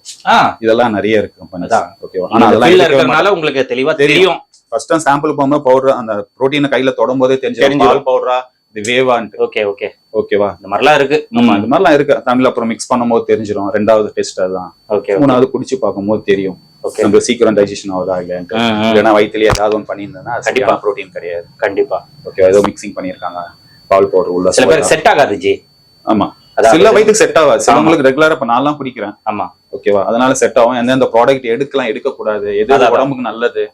இதெல்லாம் நிறைய இருக்கு கம்பெனி. ஓகேவா ஆனா அதெல்லாம் உங்களுக்கு தெளிவா தெரியும். ஃபர்ஸ்ட் டைம் சாம்பிள் போகும்போது பவுடர் அந்த புரோட்டீனை கையில தொடும் போதே தெரிஞ்சு. பால் பவுடரா இது வேவான்ட்டு ஓகே ஓகே ஓகேவா இந்த மாதிரிலாம் இருக்கு. ஆமா இந்த மாதிரிலாம் இருக்கு. தமிழ்ல அப்புறம் மிக்ஸ் பண்ணும்போது தெரிஞ்சிடும். ரெண்டாவது டெஸ்ட் அதுதான். ஓகே மூணாவது குடிச்சு பார்க்கும்போது தெரியும். ஓகே நம்ம சீக்கிரம் டைஜஷன் ஆகுதா இல்லையான்ட்டு இல்லைன்னா வயிற்றுல ஏதாவது ஒன்று பண்ணியிருந்தேன்னா கண்டிப்பா. ப்ரோட்டீன் கிடையாது. கண்டிப்பா. ஓகே ஏதோ மிக்சிங் பண்ணியிருக்காங்க. பால் பவுடர் உள்ள சில. பேருக்கு செட் ஆகாது ஜி. ஆமா. சில வயிற்றுக்கு செட் ஆகாது. சிலவங்களுக்கு ரெகுலரா இப்ப நான்லாம் குடிக்கிறேன். ஆமா. ஓகேவா அதனால செட் ஆகும். எந்தெந்த ப்ராடக்ட் எடுக்கலாம் எடுக்க கூடாது எது. உடம்புக்கு நல்லது?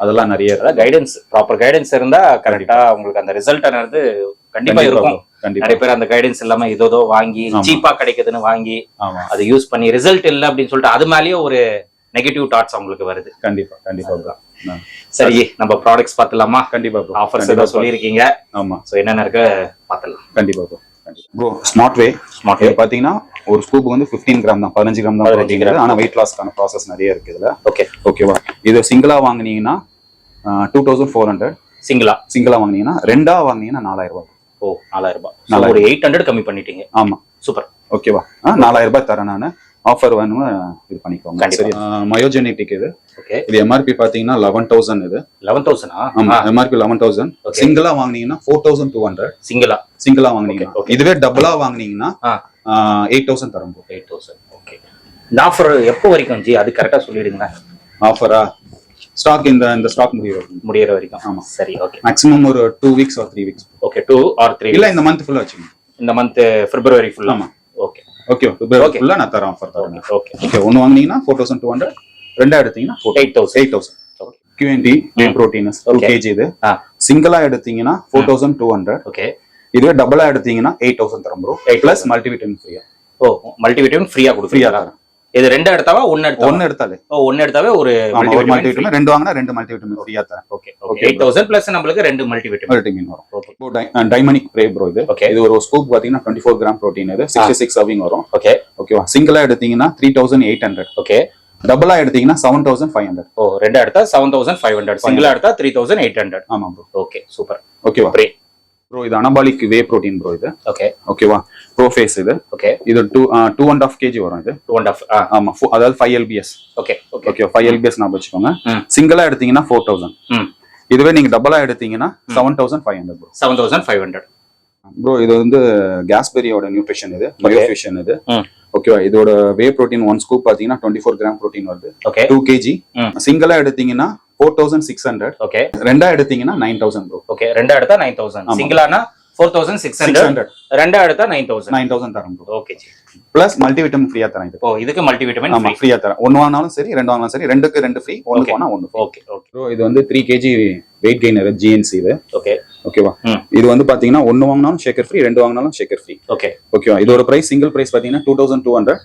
அதெல்லாம் நிறைய. அதான் கைடன்ஸ் ப்ராப்பர் கைடன்ஸ் இருந்தா கரெக்டா உங்களுக்கு அந்த ரிசல்ட் ஆனது கண்டிப்பா இருக்கும். நிறைய பேர் அந்த கைடன்ஸ் இல்லாம இதோ வாங்கி. சீப்பா கிடைக்குதுன்னு வாங்கி அதை யூஸ் பண்ணி ரிசல்ட் இல்ல அப்படின்னு சொல்லிட்டு அது மேலயே ஒரு நெகட்டிவ் தாட்ஸ் அவங்களுக்கு வருது. கண்டிப்பா கண்டிப்பா. சரி நம்ம ப்ராடக்ட்ஸ் பார்த்துலாமா? கண்டிப்பா. ஆஃபர்ஸ் ஏதோ சொல்லியிருக்கீங்க. ஆமா. ஸோ என்னென்ன இருக்கு? பார்த்துலாம் கண்டிப்பா ப்ரோ ஸ்மார்ட் வே ஸ்மார்ட் இது பாத்தீங்கன்னா ஒரு ஸ்கூப் வந்து 15 கிராம் தான் பதினஞ்சு கிராம் தான் 15 protein gram. இருக்குது. ஆனா வெயிட் லாஸ்க்கான ப்ராசஸ் நிறைய இருக்கு இதுல. ஓகே ஓகேவா இது சிங்கிளா வாங்குனீங்கன்னா டூ தௌசண்ட் ஃபோர் ஹண்ட்ரட் சிங்கிளா சிங்கிளா வாங்குனீங்கன்னா ரெண்டா வாங்குனீங்கன்னா நாலாயிரம் ரூபாய் ஓ நாலாயிரம் ரூபாய். ஒரு எயிட் ஹண்ட்ரட் கம்மி பண்ணிட்டீங்க. ஆமா. சூப்பர். ஓகேவா நாலாயிரம் ரூபாய் தரேன் நான். ஆஃபர் வேணும்? இது பண்ணிக்கோங்க. சரி மயோஜெனட்டிக் இது. ஓகே இது எம்ஆர்பி பாத்தீங்கன்னா லெவன் தௌசண்ட் இது. லெவன் தௌசண்டா ஆமா எம்ஆர்பி லெவன் தௌசண்ட். சிங்கிளா வாங்குனீங்கன்னா ஃபோர் தௌசண்ட் டூ ஹண்ட்ரட் சிங்கிளா சிங்கிளா வாங்குனீங்கன்னா. இதுவே டபுளா வாங்குனீங்கன்னா எயிட் தௌசண்ட் தரும். எயிட் தௌசண்ட் ஓகே இந்த ஆஃபர் எப்போ வரைக்கும் ஜி? அது கரெக்டா சொல்லிடுங்க ஆஃபரா ஸ்டாக் இந்த இந்த ஸ்டாக் முடியும் முடியற வரைக்கும். ஆமா. சரி ஓகே மேக்ஸிமம் ஒரு two weeks or three weeks okay two or three இல்ல இந்த மந்த் ஃபுல்லா வச்சுக்கோங்க. இந்த மந்த் பிப்ரவரி ஃபுல்லா ஆமா. Okay okay Okay. ஃபுல்லா நான் தரேன் ஆஃபர் தரேன் ஓகே ஓகே ஒன்னு வாங்குனீங்கன்னா ஃபோர் தௌசண்ட் டூ ஹண்ட்ரட் ரெண்டா எடுத்தீங்கன்னா eight thousand eight thousand QNT whey protein two Okay. KG இது. சிங்கிளா எடுத்தீங்கன்னா four thousand two hundred okay இதுவே டபுளா எடுத்தீங்கன்னா எயிட் தௌசண்ட் தரும் ப்ரோ 8,000. பிளஸ் மல்டிவிட்டமின் ஃப்ரீயா ஓ மல்டிவிட்டமின் ஃப்ரீயா ஃப்ரீயா கொடுக்குறீங்களா தரேன். இது ரெண்டு எடுத்தாவா? ஒன்னு எடுத்தா ஒன்னு எடுத்தாலே. ஓ ஒன்னு எடுத்தாவே ஒரு மல்டிவிட்டமின் ரெண்டு வாங்கினா ரெண்டு மல்டிவிட்டமின் ஃப்ரீயா தரேன். Okay okay eight thousand plus நம்மளுக்கு ரெண்டு மல்டிவிட்டமின் மல்டிவிட்டமின் வரும். ஓகே டைமனிக் ப்ரே ப்ரோ இது. Okay. இது ஒரு ஸ்கூப் பாத்தீங்கன்னா டுவெண்ட்டி ஃபோர் கிராம் ப்ரோட்டீன் இது. சிக்ஸ்டி சிக்ஸ் சர்விங் வரும். ஓகே ஓகேவா சிங்கிளா எடுத்தீங்கன்னா three thousand eight hundred okay டபுளா எடுத்தீங்கன்னா செவன் தௌசண்ட் ஃபைவ் ஹண்ட்ரட் ஓ ரெண்டு எடுத்தா செவன் தௌசண்ட் ஃபைவ் ஹண்ட்ரட் சிங்கிளா எடுத்தா த்ரீ தௌசண்ட் எயிட் ஹண்ட்ரட் ஆமா ப்ரோ ஓகே சூப்பர் ஓகேவா ப்ரே ப்ரோ இது அனபாலிக் வே ப்ரோட்டீன் ப்ரோ இது. ஓகே ஓகேவா ப்ரோஃபேஸ் இது. ஓகே இது two two and half KG வரும் இது. டூ அண்ட் ஆஃப் ஆமா அதாவது five LBS okay okay okay five LBS நான் வச்சுக்கோங்க. சிங்கிளா எடுத்தீங்கன்னா ஃபோர் தௌசண்ட் இதுவே நீங்க டபுளா எடுத்தீங்கன்னா seven thousand five hundred bro seven thousand five hundred bro இது வந்து கேஸ்பெரியோட நியூட்ரிஷன் இது பயோஃபியூஷன் இது. ஓகேவா இதோட வே ப்ரோட்டீன் ஒன் ஸ்கூப் பாத்தீங்கன்னா டுவெண்ட்டி ஃபோர் கிராம் ப்ரோட்டீன் வருது ஓகே டூ கேஜி. சிங்கிளா எடுத்தீங்கன்னா four thousand six hundred okay ரெண்டா எடுத்தீங்கன்னா நைன் தௌசண்ட் ப்ரோ ஓகே ரெண்டா எடுத்தா nine thousand. சிங்கிளானா four thousand six hundred hundred ரெண்டா எடுத்தா நைன் தௌசண்ட் நைன் தௌசண்ட் தரேன் ப்ரோ ஓகே பிளஸ் மல்டிவிட்டம் ஃப்ரீயா தரேன் இது. ஓ இதுக்கு மல்டிவிட்டமின் ஆமா ஃப்ரீயா தரேன். ஒன்னு வாங்கினாலும் சரி ரெண்டு வாங்கினாலும் சரி ரெண்டுக்கு ரெண்டு ஃப்ரீ ஒன்னு Okay. போனா ஒன்னு ஓகே ஓகே ப்ரோ இது வந்து three KG weight gainer GNC இது. ஓகே ஓகேவா ம். இது வந்து பாத்தீங்கன்னா ஒன்னு வாங்கினாலும் ஷேக்கர் ஃப்ரீ ரெண்டு வாங்கினாலும் ஷேக்கர் ஃப்ரீ ஓகே ஓகேவா இதோட பிரைஸ் சிங்கிள் பிரைஸ் பாத்தீங்கன்னா டூ தௌசண்ட் டூ ஹண்ட்ரட்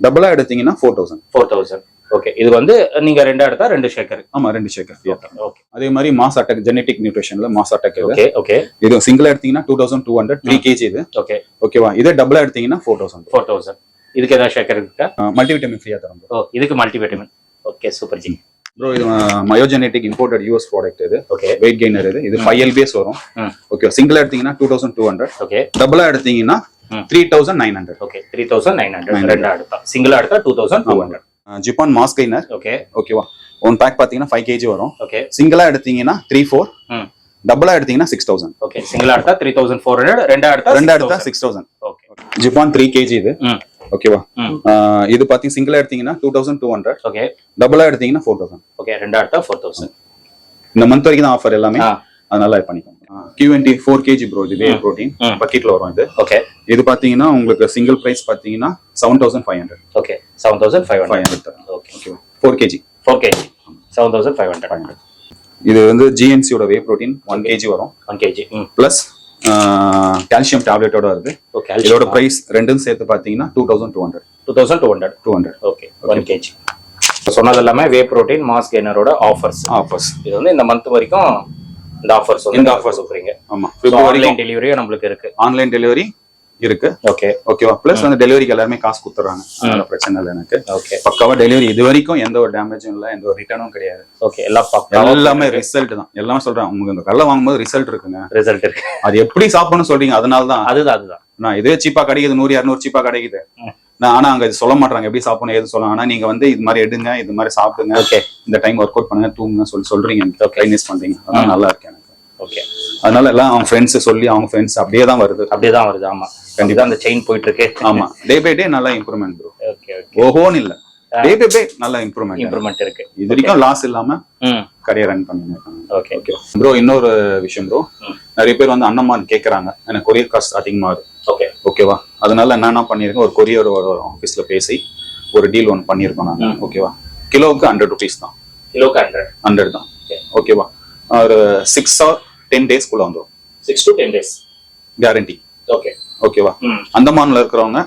டபுளா எடுத்தீங்கன்னா four thousand four thousand okay இது வந்து நீங்க ரெண்டா எடுத்தா ரெண்டு ஷேக்கர் ஆமா ரெண்டு ஷேக்கர் ஓகே அதே மாதிரி மாஸ் அட்டாக் ஜெனடிக் நியூட்ரிஷன்ல மாஸ் அட்டாக் இது. ஓகே ஓகே இது சிங்கிளா எடுத்தீங்கன்னா two thousand two hundred three KG இது. ஓகே ஓகேவா இதே டபுளா எடுத்தீங்கன்னா ஃபோர் தௌசண்ட் ஃபோர் தௌசண்ட் இதுக்கு ஏதாவது ஷேக்கர் இருக்கா? மல்டிவிட்டமின் ஃப்ரீயா தரேன் ஓ இதுக்கு multivitamin okay super ji bro இது மயோஜெனடிக் இம்போர்ட்டட் யூஎஸ் ப்ராடக்ட் இது. ஓகே வெயிட் கெய்னர் இது. இது ஃபைவ் எல்பிஎஸ் வரும். ஓகே சிங்கிளா எடுத்தீங்கன்னா two thousand two hundred okay டபுளா எடுத்தீங்கன்னா. Three thousand nine hundred okay three thousand nine hundred ரெண்டா எடுத்தா. சிங்கிளா எடுத்தா டூ தௌசண்ட் டூ ஹண்ட்ரட் ஜிப்பான் மாஸ் கெய்னர் ஓகே. ஓகேவா ஒன் பேக் பார்த்தீங்கன்னா ஃபைவ் கேஜி வரும். ஓகே. சிங்கிளா எடுத்தீங்கன்னா த்ரீ ஃபோர் டபுளா எடுத்தீங்கன்னா சிக்ஸ் தௌசண்ட் ஓகே. சிங்கிளா எடுத்தா த்ரீ தௌசண்ட் ஃபோர் ஹண்ட்ரட் ரெண்டா எடுத்தா ரெண்டா எடுத்தா சிக்ஸ் தௌசண்ட் ஓகே. ஜிப்பான் த்ரீ கேஜி இது. ஓகேவா இது பார்த்தீங்க சிங்கிளா எடுத்தீங்கன்னா two thousand two hundred okay. டபுளா எடுத்தீங்கன்னா ஃபோர் தௌசண்ட் ஓகே. ரெண்டா எடுத்தா ஃபோர் தௌசண்ட் இந்த மந்த் வரைக்கும் தான் ஆஃபர் எல்லாமே. அதனால பண்ணிக்கோங்க. கியூஎன்டி ஃபோர் கேஜி ப்ரோ இது வே. ப்ரோட்டீன். பக்கெட்ல வரும் இது. ஓகே. இது பார்த்தீங்கன்னா உங்களுக்கு சிங்கிள் பிரைஸ் பார்த்தீங்கன்னா seven thousand five hundred okay seven thousand five five hundred hundred okay ஓகேவா four KG four KG seven thousand five hundred இது வந்து ஜிஎன்சியோட வே ப்ரோட்டீன் ஒன் கேஜி வரும். ஒன் கேஜி ம். பிளஸ் கால்சியம் டேப்லெட்டோட வருது ஓகே இதோட பிரைஸ் ரெண்டும் சேர்த்து பார்த்தீங்கன்னா two thousand two hundred two thousand two hundred two hundred okay one KG சொன்னது எல்லாமே வே ப்ரோட்டீன் மாஸ் கெய்னரோட ஆஃபர்ஸ் ஆஃபர்ஸ் இது வந்து இந்த மந்த் வரைக்கும் இந்த ஆஃபர்ஸ் இந்த. ஆஃபர்ஸ் கொடுக்குறீங்க. ஆமா. ஆன்லைன் டெலிவரியும் நம்மளுக்கு இருக்கு. ஆன்லைன் டெலிவரி இருக்கு. ஓகே ஓகேவா பிளஸ் வந்து டெலிவரிக்கு எல்லாருமே காசு கொடுத்துறாங்க அதனால பிரச்சனை இல்லை எனக்கு. ஓகே பக்காவா டெலிவரி இது வரைக்கும் எந்த ஒரு டேமேஜும் இல்லை எந்த ஒரு ரிட்டர்னும் கிடையாது. ஓகே எல்லாம் எல்லாமே ரிசல்ட் தான். எல்லாமே சொல்றேன். உங்களுக்கு இந்த கடலை வாங்கும்போது ரிசல்ட் இருக்குங்க. ரிசல்ட் இருக்கு. அது எப்படி சாப்பிடணும்னு சொல்றீங்க? அதனால தான். அதுதான் அதுதான். நான் இதே சீப்பா கிடைக்குது. நூறு இரநூறு சீப்பா கிடைக்குது. நான் ஆனா அங்க இது சொல்ல மாட்டாங்க. எப்படி சாப்பிடணும் எது சொல்லலாம் ஆனா நீங்க வந்து இது மாதிரி எடுங்க இது மாதிரி சாப்பிடுங்க. ஓகே இந்த டைம் ஒர்க் அவுட் பண்ணுங்க தூங்குங்க சொல்லி சொல்றீங்க. பண்றீங்க. அதான் நல்லா இருக்கு எனக்கு. ஓகே அதனால எல்லாம் அவங்க ஃப்ரெண்ட்ஸ் சொல்லி அவங்க ஃப்ரெண்ட்ஸ் அப்படியே தான் வருது. அப்படியே தான் வருது ஆமா. கண்டிப்பா. அந்த செயின் போயிட்டு இருக்கு ஆமா. டே பை டே நல்லா இம்ப்ரூவ்மெண்ட் ப்ரோ ஓகே ஓகே ஓஹோன்னு இல்ல. டே பை டே நல்ல இம்ப்ரூவ்மெண்ட் இம்ப்ரூவ்மெண்ட் இருக்கு. இது வரைக்கும் லாஸ் இல்லாம கரியர் ரன் பண்ணிங்க ஓகே ஓகே ப்ரோ இன்னொரு விஷயம் ப்ரோ. நிறைய பேர் வந்து அண்ணம்மான் கேக்குறாங்க. எனக்கு கொரியர் காஸ்ட் அதிகமா இருக்கு. ஓகே ஓகேவா அதனால நான் என்ன பண்ணியிருக்கேன்? ஒரு கொரியர் ஒரு ஆஃபீஸ்ல பேசி ஒரு டீல் ஒன்று பண்ணியிருக்கோம் நாங்கள். ஓகேவா கிலோவுக்கு ஹண்ட்ரட் ருபீஸ் தான். கிலோக்கு ஹண்ட்ரட் ஹண்ட்ரட் தான். ஓகேவா ஒரு சிக்ஸ் ஆர் டென் டேஸ்க்குள்ள வந்துடும் six to ten days guarantee okay ஓகேவா அந்தமான்ல இருக்கிறவங்க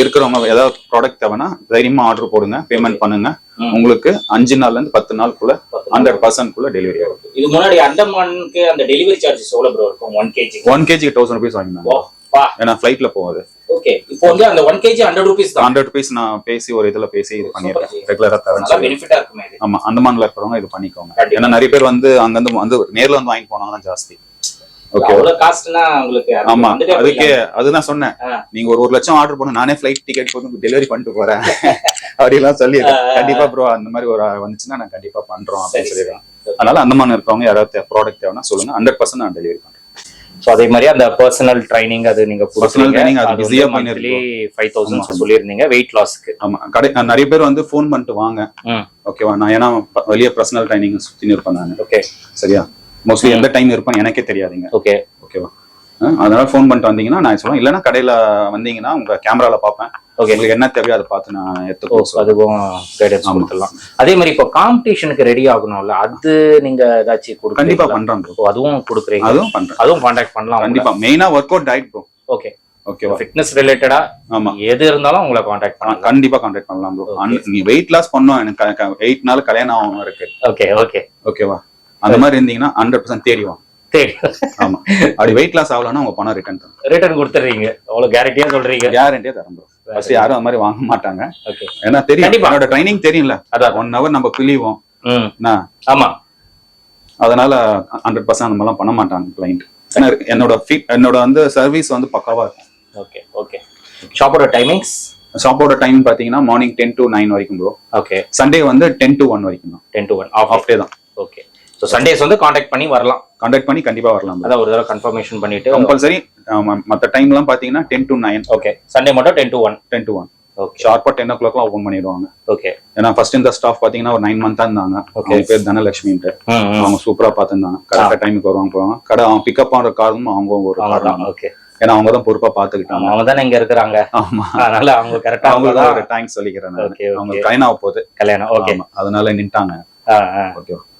இருக்கிறவங்க ஏதாவது ப்ராடக்ட் தேவைன்னா தைரியமா ஆர்டர் போடுங்க பேமெண்ட் பண்ணுங்க. உங்களுக்கு அஞ்சு நாள்ல இருந்து பத்து நாளுக்குள்ள. ஹண்ட்ரட் பர்சன்ட்குள்ள டெலிவரி ஆகும். இது முன்னாடி அந்தமானுக்கு அந்த டெலிவரி சார்ஜஸ் எவ்வளவு ப்ரோ இருக்கும்? One KG one KG thousand rupees வாங்கினாங்க ஏன்னா ஃபிளைட்ல போகுது. ஓகே இப்போ வந்து அந்த ஒன் கேஜி ஹண்ட்ரட் ருபீஸ் தான். ஹண்ட்ரட் ருபீஸ் நான் பேசி ஒரு இதுல பேசி இது பண்ணிருக்கேன். ரெகுலரா தரேன் பெனிஃபிட்டா இருக்குமே ஆமா அந்தமான்ல இருக்கிறவங்க இது பண்ணிக்கோங்க. ஏன்னா நிறைய பேர் வந்து அங்கிருந்து வந்து நேர்ல வந்து வாங்கி போனாங்க ஜாஸ்தி. ஆமா அதுக்கே. அதுதான் சொன்னேன். நீங்க ஒரு ஒரு லட்சம் ஆர்டர் பண்ண நானே ஃபிளைட் டிக்கெட் போட்டு டெலிவரி பண்ணிட்டு போறேன். அப்படிலாம் சொல்லி கண்டிப்பா ப்ரோ அந்த மாதிரி ஒரு வந்துச்சுன்னா நான் கண்டிப்பா பண்றோம் அப்படின்னு. சொல்லிடுறேன். அதனால அந்தமான் இருக்கவங்க யாராவது ப்ராடக்ட் தேவைன்னா சொல்லுங்க. ஹண்ட்ரட் பர்சன்ட் நான் டெலிவரி So, அதே மாதிரி அந்த பர்சனல் ட்ரைனிங் அது நீங்க Personal training அது ஆ மந்த்லி. Five thousand. சொல்லியிருந்தீங்க வெயிட் லாஸ்க்கு ஆமா. கடை நிறைய பேர் வந்து ஃபோன் பண்ணிட்டு வாங்க. ஓகேவா நான் ஏன்னா வெளிய பர்சனல் ட்ரைனிங் சுத்தி இருப்பேன் நான். ஓகே சரியா? மோஸ்ட்லி எந்த டைம் இருப்பேன் எனக்கே தெரியாதுங்க. ஓகே ஓகேவா அதனால ஃபோன் பண்ணிட்டு வந்தீங்கன்னா நான் சொல்லுவேன். இல்லைன்னா கடையில வந்தீங்கன்னா உங்க கேமரால பார்ப்பேன். ஓகே உங்களுக்கு என்ன தேவையோ அதை பார்த்து நான் எடுத்துக்கோ சொல்லுவேன் அதுவும் கைடன்ஸ். கொடுத்துடலாம். அதே மாதிரி இப்போ காம்படிஷனுக்கு ரெடி ஆகணும்ல அது நீங்க ஏதாச்சும் கொடுக்க கண்டிப்பா பண்றேன் ப்ரோ அதுவும் கொடுக்குறீங்க அதுவும் பண்றேன். அதுவும் காண்டாக்ட் பண்ணலாம் கண்டிப்பா. மெயினா work out diet bro okay ஓகேவா ஃபிட்னஸ் ரிலேட்டடா ஆமா. எது இருந்தாலும் உங்களை காண்டாக்ட் பண்ணலாம். கண்டிப்பா கான்டாக்ட் பண்ணலாம் ப்ரோ. நீ வெயிட் லாஸ் பண்ணோம் எனக்கு எயிட் நாள் கல்யாணம் ஆகும் இருக்கு. ஓகே ஓகே ஓகேவா அந்த மாதிரி இருந்தீங்கன்னா ஹண்ட்ரட் பர்சன்ட் தேடிவாங்க ஆமா. அப்படி வெயிட் லாஸ் ஆகலன்னா உங்க பணம் ரிட்டர்ன் ரிட்டர்ன் கொடுத்துறீங்க அவ்வளவு கேரண்டியா சொல்றீங்க. கேரண்டியா தரும் ப்ரோ ஃபர்ஸ்ட் யாரும் அது மாதிரி வாங்க மாட்டாங்க. ஓகே ஏன்னா தெரியும். என்னோட ட்ரைனிங் தெரியும்ல. அதான். ஒன் ஹவர் நம்ம பிழிவோம். ஆமா. அதனால ஹண்ட்ரட் பர்சன்ட் அந்த மாதிரிலாம் பண்ண மாட்டாங்க கிளைண்ட் என்னோட ஃபீட் என்னோட வந்து சர்வீஸ் வந்து பக்காவா இருக்கும். ஓகே ஓகே ஷாப்போட டைமிங்ஸ் ஷாப்போட டைம் பாத்தீங்கன்னா மார்னிங் டென் டு நைன் வரைக்கும் ப்ரோ ஓகே சண்டே வந்து டென் டு ஒன் வரைக்கும் தான் ten to one half day தான். ஓகே ஸோ சண்டேஸ் வந்து காண்டாக்ட் பண்ணி வரலாம். கான்டாக்ட் பண்ணி கண்டிப்பா வரலாம். அதான் ஒரு தடவை கன்ஃபர்மேஷன் பண்ணிட்டு கம்பல்சரி மற்ற டைம்லாம் பாத்தீங்கன்னா ten to nine okay Sunday மட்டும் ten to one ten to one okay ஷார்ப்பா டென் ஓ கிளாக்லாம் ஓப்பன் பண்ணிடுவாங்க. ஓகே ஏன்னா ஃபர்ஸ்ட் இந்த ஸ்டாஃப் பாத்தீங்கன்னா ஒரு நைன் மந்த்தா இருந்தாங்க. அவங்க பேர் தனலட்சுமின்ட்டு. அவங்க சூப்பரா பாத்துருந்தாங்க. கரெக்டா டைமுக்கு வருவாங்க போவாங்க கடை அவங்க பிக்கப் பண்ற காரணம் அவங்க ஒரு காரணம். ஓகே ஏன்னா அவங்க தான் பொறுப்பா பாத்துக்கிட்டாங்க. அவங்க தானே இங்க இருக்கிறாங்க. ஆமா. அதனால அவங்க கரெக்டா அவங்க தான் ஒரு தேங்க்ஸ் சொல்லிக்கிறேன். அவங்க கல்யாணம் போகுது. கல்யாணம். ஓகே. அதனால நின்ட்டாங்க.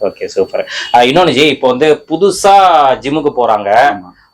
ஓகே சூப்பர் இன்னொன்னு ஜி இப்போ வந்து புதுசா ஜிம்முக்கு போறாங்க.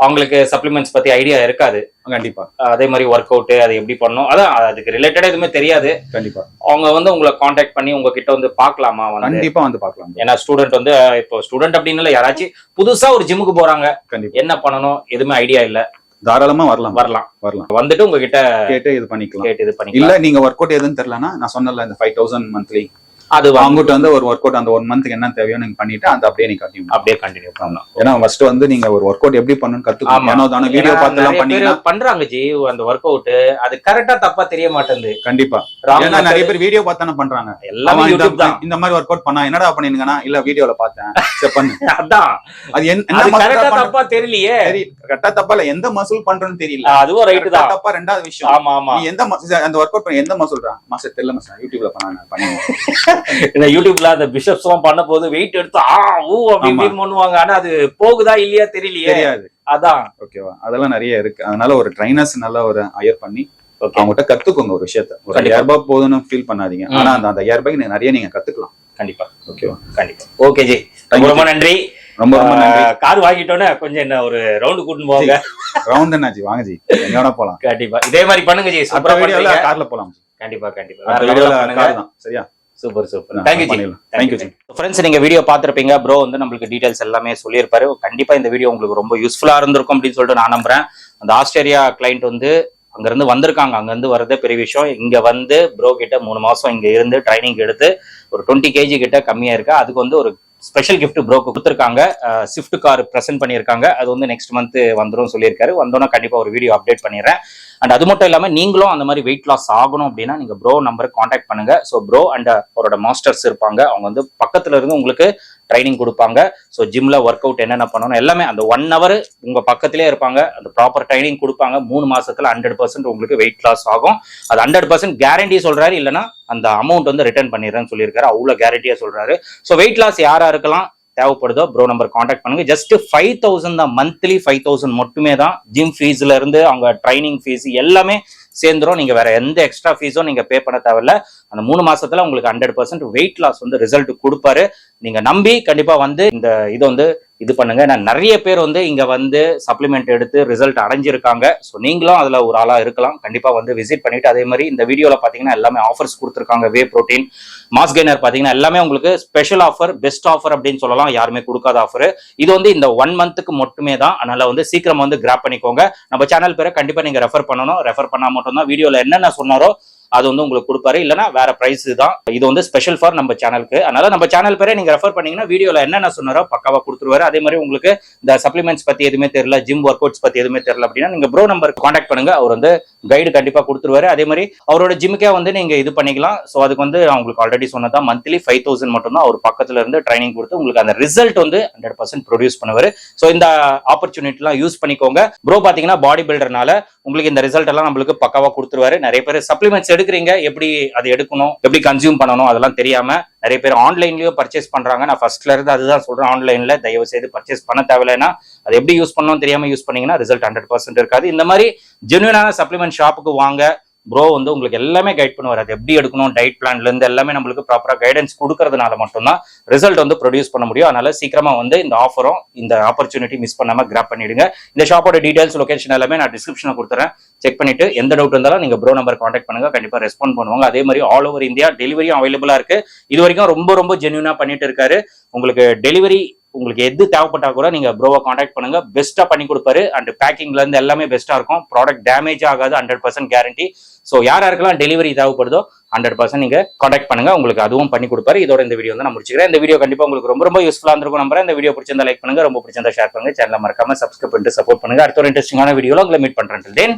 அவங்களுக்கு சப்ளிமெண்ட்ஸ் பத்தி ஐடியா இருக்காது. கண்டிப்பா. அதே மாதிரி ஒர்க் அவுட் அது எப்படி பண்ணணும்? அதான் அதுக்கு ரிலேட்டடா எதுவுமே தெரியாது. கண்டிப்பா. அவங்க வந்து உங்களை காண்டாக்ட் பண்ணி உங்ககிட்ட வந்து பார்க்கலாமா வந்து? கண்டிப்பா வந்து பார்க்கலாம். ஏன்னா ஸ்டூடெண்ட் வந்து இப்போ ஸ்டூடெண்ட் அப்படின்னு யாராச்சும் புதுசா ஒரு ஜிம்முக்கு போறாங்க. கண்டிப்பா. என்ன பண்ணணும்? எதுவுமே ஐடியா இல்ல. தாராளமா வரலாம். வரலாம். வரலாம். வந்துட்டு உங்ககிட்ட கேட்டு இது பண்ணிக்கலாம். கேட்டு இது பண்ணிக்கலாம். இல்ல நீங்க ஒர்க் அவுட் எதுன்னு தெரியலனா நான் சொன்னல இந்த ஃபைவ் தௌசண்ட் மந்த்லி அது வாங்க அவங்ககிட்ட வந்து ஒரு ஒர்க் அவுட் அந்த ஒன் மந்த்க்கு என்ன தேவையோ நீங்க பண்ணிட்டு அந்த அப்படியே நீங்க கண்டினியூ அப்படியே கண்டினியூ பண்ணலாம். ஏன்னா ஃபர்ஸ்ட் வந்து நீங்க ஒரு ஒர்க் அவுட் எப்படி பண்ணணும்னு ஆமா. கத்துக்கணும் வீடியோ பார்த்து எல்லாம் பேர் பண்றாங்க ஜி அந்த ஒர்க் அவுட் அது கரெக்டா தப்பா தெரிய மாட்டேங்குது. கண்டிப்பா. ஏன்னா நிறைய. பேர் வீடியோ பார்த்தானே பண்றாங்க. எல்லாமே யூடியூப் தான். இந்த மாதிரி ஒர்க் அவுட் பண்ணா என்னடா பண்ணிருங்கன்னா இல்ல வீடியோல பார்த்தேன். சரி பண்ணு. அதான். அது என்ன- கரெக்டா தப்பா தெரியலையே. கரெக்டா தப்பா இல்ல எந்த மசில் பண்றேன்னு தெரியல. அதுவும் ஆ தான். தப்பா ரெண்டாவது விஷயம். ஆமா ஆமா. நீ எந்த அந்த ஒர்க் அவுட் பண்ண எந்த மசில்டா மாஸ்டர் தெரியல மாஸ்டர் யூடியூப்ல பண்ணா பண்ணி இந்த யூடியூப்ல அந்த பிஷப்ஸ் எல்லாம் பண்ண போது வெயிட் எடுத்து ஆ ஊ அப்படி. இப்படின்னு பண்ணுவாங்க. ஆனா அது போகுதா இல்லையா தெரியலையே. தெரியாது. அதான். ஓகேவா அதெல்லாம் நிறைய இருக்கு. அதனால ஒரு ட்ரைனர்ஸ் நல்லா ஒரு ஹையர் பண்ணி அவங்ககிட்ட கத்துக்கோங்க ஒரு விஷயத்த. ஒரு. ஐயாயிரம் ரூபாய் போதும்னு ஃபீல் பண்ணாதீங்க. ஆனா அந்த ஐயாயிரம் ரூபாய்க்கு நிறைய நீங்க கத்துக்கலாம். கண்டிப்பா. ஓகேவா கண்டிப்பா. ஓகே ஜி. ரொம்ப நன்றி. ரொம்ப ரொம்ப நன்றி. கார் வாங்கிட்டோன்னே கொஞ்சம் என்ன ஒரு ரவுண்டு கூட்டின்னு போங்க. ரவுண்ட் என்னாச்சு வாங்க ஜி. எங்கேனா போலாம். கண்டிப்பா. இதே மாதிரி பண்ணுங்க ஜி. சூப்பரா கார்ல போலாம் கண்டிப்பா கண்டிப்பா. வேற வீடியோல. கார் தான். சரியா? Super super. Thank you ji. Friends நீங்க வீடியோ பார்த்திருப்பீங்க ப்ரோ வந்து நம்மளுக்கு டீடைல்ஸ் எல்லாமே சொல்லியிருப்பாரு. கண்டிப்பா இந்த வீடியோ உங்களுக்கு ரொம்ப யூஸ்ஃபுல்லா இருந்திருக்கும் அப்படின்னு சொல்லிட்டு நான் நம்புறேன். அந்த ஆஸ்திரேலியா கிளைண்ட் வந்து அங்க இருந்து வந்திருக்காங்க. அங்க இருந்து வரதே பெரிய விஷயம். இங்க வந்து ப்ரோ கிட்ட மூணு மாசம் இங்க இருந்து ட்ரைனிங் எடுத்து ஒரு டுவெண்ட்டி கேஜி கிட்ட கம்மியா இருக்கு. அதுக்கு வந்து ஒரு ஸ்பெஷல் gift ப்ரோக்கு கொடுத்துருக்காங்க. ஸ்விஃப்ட் கார் ப்ரெசென்ட் பண்ணியிருக்காங்க. அது வந்து நெக்ஸ்ட் மந்த் வந்துரும் சொல்லியிருக்காரு. வந்தோன்னா கண்டிப்பா ஒரு வீடியோ அப்டேட் பண்ணிடுறேன். அண்ட் அது மட்டும் இல்லாமல் நீங்களும் அந்த மாதிரி வெயிட் லாஸ் ஆகணும் அப்படின்னா நீங்கள் ப்ரோ நம்பருக்கு காண்டாக்ட் பண்ணுங்க. ஸோ ப்ரோ அண்ட் அவரோட மாஸ்டர்ஸ் இருப்பாங்க. அவங்க வந்து பக்கத்துல இருந்து உங்களுக்கு ட்ரைனிங் கொடுப்பாங்க. ஸோ ஜிம்ல ஒர்க் அவுட் என்னென்ன பண்ணணும் எல்லாமே அந்த ஒன் ஹவர் உங்க பக்கத்திலே இருப்பாங்க. அந்த ப்ராப்பர் ட்ரைனிங் கொடுப்பாங்க. மூணு மாசத்துல ஹண்ட்ரட் பர்சன்ட் உங்களுக்கு வெயிட் லாஸ் ஆகும். அது ஹண்ட்ரட் பர்சன்ட் கேரண்டி சொல்றாரு. இல்லைன்னா அந்த அமௌண்ட் வந்து ரிட்டர்ன் பண்ணிடுறேன்னு சொல்லியிருக்காரு. அவ்வளோ கேரண்டியா சொல்றாரு. ஸோ வெயிட் லாஸ் யாரா இருக்கலாம்? தேவைப்படுதோ ப்ரோ நம்பர் காண்டாக்ட் பண்ணுங்க. ஜஸ்ட் ஃபைவ் தௌசண்ட் தான் மந்த்லி ஃபைவ் தௌசண்ட் மட்டுமே தான் ஜிம் ஃபீஸ்ல இருந்து அவங்க ட்ரைனிங் ஃபீஸ் எல்லாமே சேர்ந்துரும். நீங்க வேற எந்த எக்ஸ்ட்ரா ஃபீஸும் நீங்க பே பண்ண தேவையில்ல. அந்த மூணு மாசத்துல உங்களுக்கு ஹண்ட்ரட் பர்சன்ட் வெயிட் லாஸ் வந்து ரிசல்ட் கொடுப்பாரு. நீங்க நம்பி கண்டிப்பா வந்து இந்த இதை வந்து இது பண்ணுங்க. நான் நிறைய பேர் வந்து இங்க வந்து சப்ளிமெண்ட் எடுத்து ரிசல்ட் அடைஞ்சிருக்காங்க. ஸோ நீங்களும் அதுல ஒரு ஆளா இருக்கலாம். கண்டிப்பா வந்து விசிட் பண்ணிட்டு அதே மாதிரி இந்த வீடியோல பாத்தீங்கன்னா எல்லாமே ஆஃபர்ஸ் கொடுத்துருக்காங்க. வே ப்ரோட்டீன் மாஸ் கெய்னர் பாத்தீங்கன்னா எல்லாமே உங்களுக்கு ஸ்பெஷல் ஆஃபர் பெஸ்ட் ஆஃபர் அப்படின்னு சொல்லலாம். யாருமே கொடுக்காத ஆஃபர் இது வந்து இந்த ஒன் மந்த்துக்கு மட்டுமே தான். அதனால வந்து சீக்கிரம் வந்து கிராப் பண்ணிக்கோங்க. நம்ம சேனல் பேரை கண்டிப்பா நீங்க ரெஃபர் பண்ணணும். ரெஃபர் பண்ணா மட்டும்தான் வீடியோல என்னென்ன சொன்னாரோ அது வந்து உங்களுக்கு கொடுப்பாரு. இல்லைன்னா வேற ப்ரைஸ் தான். இது வந்து ஸ்பெஷல் ஃபார் நம்ம சேனலுக்கு அதனால நம்ம சேனல் பேரே நீங்க ரெஃபர் பண்ணீங்கன்னா வீடியோல என்னென்ன சொன்னாரோ பக்காவா கொடுத்துருவாரு. அதே மாதிரி உங்களுக்கு இந்த சப்ளிமெண்ட்ஸ் பத்தி எதுவுமே தெரியல ஜிம் ஒர்க் அவுட்ஸ் பத்தி எதுவுமே தெரியல அப்படின்னா நீங்க ப்ரோ நம்பர் காண்டாக்ட் பண்ணுங்க. அவர் வந்து கைடு கண்டிப்பா கொடுத்துருவாரு. அதே மாதிரி அவரோட ஜிம்முக்கே வந்து நீங்க இது பண்ணிக்கலாம். ஸோ அதுக்கு வந்து அவங்களுக்கு உங்களுக்கு ஆல்ரெடி சொன்னதான் மந்த்லி ஃபைவ் தௌசண்ட் மட்டும் தான் அவர் பக்கத்துல இருந்து ட்ரைனிங் கொடுத்து உங்களுக்கு அந்த ரிசல்ட் வந்து ஹண்ட்ரட் பர்சன்ட் ப்ரொடியூஸ் பண்ணுவாரு. ஸோ இந்த ஆப்பர்ச்சுனிட்டிலாம் யூஸ் பண்ணிக்கோங்க. ப்ரோ பாத்தீங்கன்னா பாடி பில்டர்னால உங்களுக்கு இந்த ரிசல்ட் எல்லாம் நம்மளுக்கு பக்காவா கொடுத்துருவாரு. நிறைய பேர் சப்ளிமெண்ட்ஸ் எடுக்கிறீங்க? எப்படி அதை எடுக்கணும்? எப்படி கன்சியூம் பண்ணணும்? அதெல்லாம் தெரியாம நிறைய பேர் ஆன்லைன்லயும் பர்ச்சேஸ் பண்றாங்க. நான் ஃபர்ஸ்ட்ல இருந்து அதுதான் சொல்றேன். ஆன்லைன்ல தயவு செய்து பர்ச்சேஸ் பண்ண தேவையில்லைன்னா அது எப்படி யூஸ் பண்ணணும் தெரியாம யூஸ் பண்ணீங்கன்னா ரிசல்ட் ஹண்ட்ரட் பர்சன்ட் இருக்காது. இந்த மாதிரி ஜென்யூனான சப்ளிமெண்ட் ஷாப்புக்கு வாங்க. ப்ரோ வந்து உங்களுக்கு எல்லாமே கைட் பண்ணுவார். அது எப்படி எடுக்கணும் டயட் பிளான்லேருந்து எல்லாமே நம்மளுக்கு ப்ராப்பராக கைடன்ஸ் கொடுக்கறதுனால மட்டும்தான் ரிசல்ட் வந்து ப்ரொடியூஸ் பண்ண முடியும். அதனால சீக்கிரமாக வந்து இந்த ஆஃபரும் இந்த ஆப்பர்ச்சுனிட்டி மிஸ் பண்ணாமல் கிராப் பண்ணிடுங்க. இந்த ஷாப்போட டீடைல்ஸ் லொகேஷன் எல்லாமே நான் டிஸ்கிரிப்ஷனில் கொடுத்துறேன். செக் பண்ணிட்டு எந்த டவுட் இருந்தாலும் நீங்கள் ப்ரோ நம்பர் காண்டாக்ட் பண்ணுங்க. கண்டிப்பாக ரெஸ்பாண்ட் பண்ணுவாங்க. அதே மாதிரி ஆல் ஓவர் இந்தியா டெலிவரியும் அவைலபிளாக இருக்கு. இது வரைக்கும் ரொம்ப ரொம்ப ஜென்யூனாக பண்ணிட்டு இருக்காரு. உங்களுக்கு டெலிவரி உங்களுக்கு எது தேவைப்பட்டா கூட நீங்க ப்ரோவை காண்டாக்ட் பண்ணுங்க. பெஸ்ட்டாக பண்ணி கொடுப்பாரு. அண்ட் பேக்கிங்ல இருந்து எல்லாமே பெஸ்ட்டாக இருக்கும். ப்ராடக்ட் டேமேஜ் ஆகாது ஹண்ட்ரட் பர்சன்ட் கேரண்டி ஸோ யார் யாருக்கெல்லாம் டெலிவரி தேவைப்படுதோ ஹண்ட்ரட் பர்சன்ட் நீங்க காண்டாக்ட் பண்ணுங்க. உங்களுக்கு அதுவும் பண்ணி கொடுப்பாரு. இதோட இந்த வீடியோ வந்து நான் முடிச்சுக்கிறேன். இந்த வீடியோ கண்டிப்பா உங்களுக்கு ரொம்ப ரொம்ப யூஸ்ஃபுல்லா இருந்திருக்கும் நம்புறேன். இந்த வீடியோ பிடிச்சிருந்தா லைக் பண்ணுங்க. ரொம்ப பிடிச்சிருந்தா ஷேர் பண்ணுங்க. சேனலை மறக்காம சப்ஸ்கிரைப் பண்ணிட்டு சப்போர்ட் பண்ணுங்க. அடுத்த ஒரு இன்ட்ரெஸ்டிங்கான வீடியோல உங்களை மீட் பண்றேன். தென்